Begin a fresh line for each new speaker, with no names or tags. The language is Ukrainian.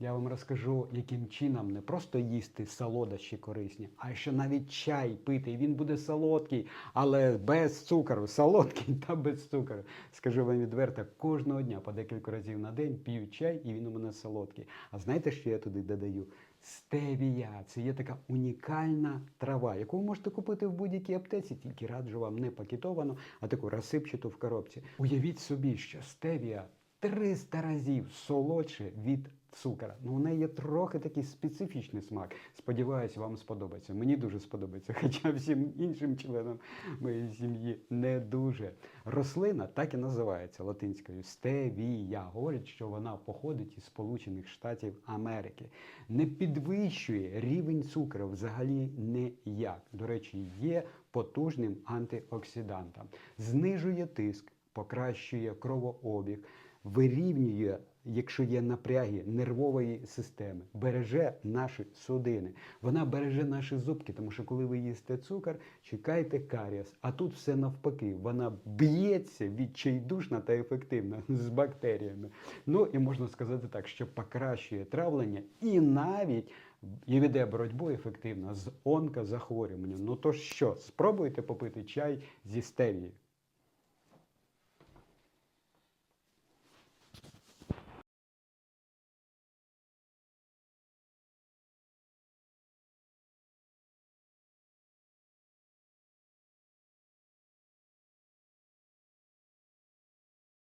Я вам розкажу, яким чином не просто їсти солодощі корисні, а що навіть чай пити. І він буде солодкий, але без цукру. Солодкий та без цукру. Скажу вам відверто, кожного дня по декілька разів на день п'ю чай, і він у мене солодкий. А знаєте, що я туди додаю? Стевія. Це є така унікальна трава, яку ви можете купити в будь-якій аптеці, тільки раджу вам не пакетовану, а таку розсипчату в коробці. Уявіть собі, що стевія 300 разів солодше від цукора. Ну, у неї є трохи такий специфічний смак. Сподіваюся, вам сподобається. Мені дуже сподобається, хоча всім іншим членам моєї сім'ї не дуже. Рослина так і називається латинською стевія. Говорять, що вона походить із Сполучених Штатів Америки. Не підвищує рівень цукру взагалі ніяк. До речі, є потужним антиоксидантом, знижує тиск, покращує кровообіг, вирівнює, якщо є напряги нервової системи, береже наші судини. Вона береже наші зубки, тому що коли ви їсте цукор, чекайте карієс. А тут все навпаки, вона б'ється відчайдушно та ефективно з бактеріями. Ну і можна сказати так, що покращує травлення і навіть і веде боротьбу ефективно з онкозахворюванням. Ну то що, спробуйте попити чай зі стевією.